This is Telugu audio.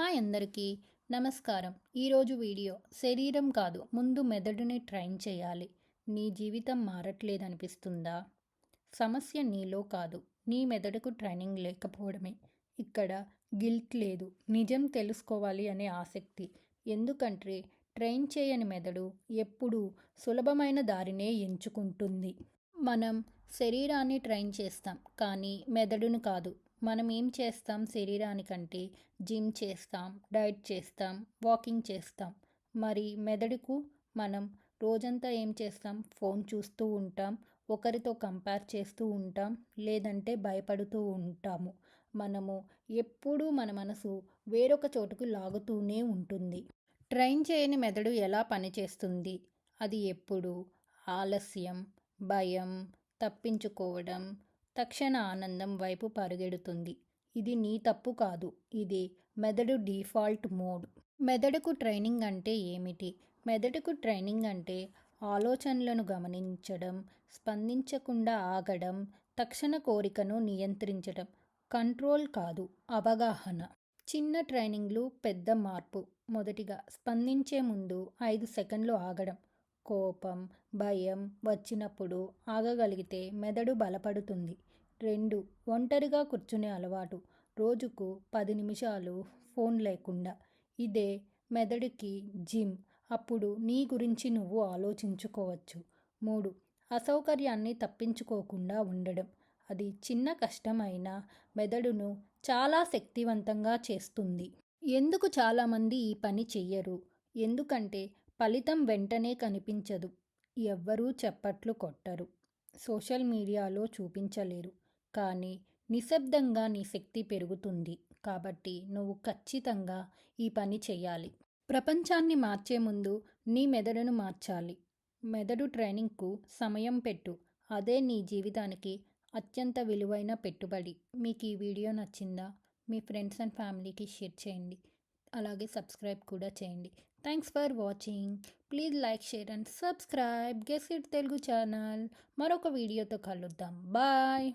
హాయ్ అందరికీ. నమస్కారం. ఈరోజు వీడియో శరీరం కాదు ముందు మెదడుని ట్రైన్ చేయాలి. నీ జీవితం మారట్లేదనిపిస్తుందా? సమస్య నీలో కాదు నీ మెదడుకు ట్రైనింగ్ లేకపోవడమే. ఇక్కడ గిల్ట్ లేదు నిజం తెలుసుకోవాలి అనే ఆసక్తి. ఎందుకంటే ట్రైన్ చేయని మెదడు ఎప్పుడూ సులభమైన దారినే ఎంచుకుంటుంది. మనం శరీరాన్ని ట్రైన్ చేస్తాం కానీ మెదడును కాదు. మనం ఏం చేస్తాం? శరీరానికంటే జిమ్ చేస్తాం డైట్ చేస్తాం వాకింగ్ చేస్తాం. మరి మెదడుకు మనం రోజంతా ఏం చేస్తాం? ఫోన్ చూస్తూ ఉంటాం ఒకరితో కంపేర్ చేస్తూ ఉంటాం లేదంటే భయపడుతూ ఉంటాము. మనము ఎప్పుడూ మన మనసు వేరొక చోటుకు లాగుతూనే ఉంటుంది. ట్రైన్ చేయని మెదడు ఎలా పనిచేస్తుంది? అది ఎప్పుడు? ఆలస్యం భయం తప్పించుకోవడం తక్షణ ఆనందం వైపు పరుగెడుతుంది. ఇది నీ తప్పు కాదు. ఇది మెదడు డిఫాల్ట్ మోడ్. మెదడుకు ట్రైనింగ్ అంటే ఏమిటి? మెదడుకు ట్రైనింగ్ అంటే ఆలోచనలను గమనించడం స్పందించకుండా ఆగడం తక్షణ కోరికను నియంత్రించడం. కంట్రోల్ కాదు అవగాహన. చిన్న ట్రైనింగ్లు పెద్ద మార్పు. మొదటిగా స్పందించే ముందు ఐదు సెకండ్లు ఆగడం. కోపం భయం వచ్చినప్పుడు ఆగగలిగితే మెదడు బలపడుతుంది. రెండు ఒంటరిగా కూర్చునే అలవాటు. రోజుకు పది నిమిషాలు ఫోన్ లేకుండా. ఇదే మెదడుకి జిమ్. అప్పుడు నీ గురించి నువ్వు ఆలోచించుకోవచ్చు. మూడు అసౌకర్యాన్ని తప్పించుకోకుండా ఉండడం. అది చిన్న కష్టమైనా మెదడును చాలా శక్తివంతంగా చేస్తుంది. ఎందుకు చాలామంది ఈ పని చెయ్యరు? ఎందుకంటే ఫలితం వెంటనే కనిపించదు. ఎవ్వరూ చెప్పట్లు కొట్టరు. సోషల్ మీడియాలో చూపించలేరు. కానీ నిశ్శబ్దంగా నీ శక్తి పెరుగుతుంది. కాబట్టి నువ్వు ఖచ్చితంగా ఈ పని చేయాలి. ప్రపంచాన్ని మార్చే ముందు నీ మెదడును మార్చాలి. మెదడు ట్రైనింగ్కు సమయం పెట్టు. అదే నీ జీవితానికి అత్యంత విలువైన పెట్టుబడి. మీకు ఈ వీడియో నచ్చిందా? మీ ఫ్రెండ్స్ అండ్ ఫ్యామిలీకి షేర్ చేయండి. అలాగే సబ్స్క్రైబ్ కూడా చేయండి. Thanks for watching please like share and subscribe guess it Telugu channel మరొక వీడియోతో కలుద్దాం. బాయ్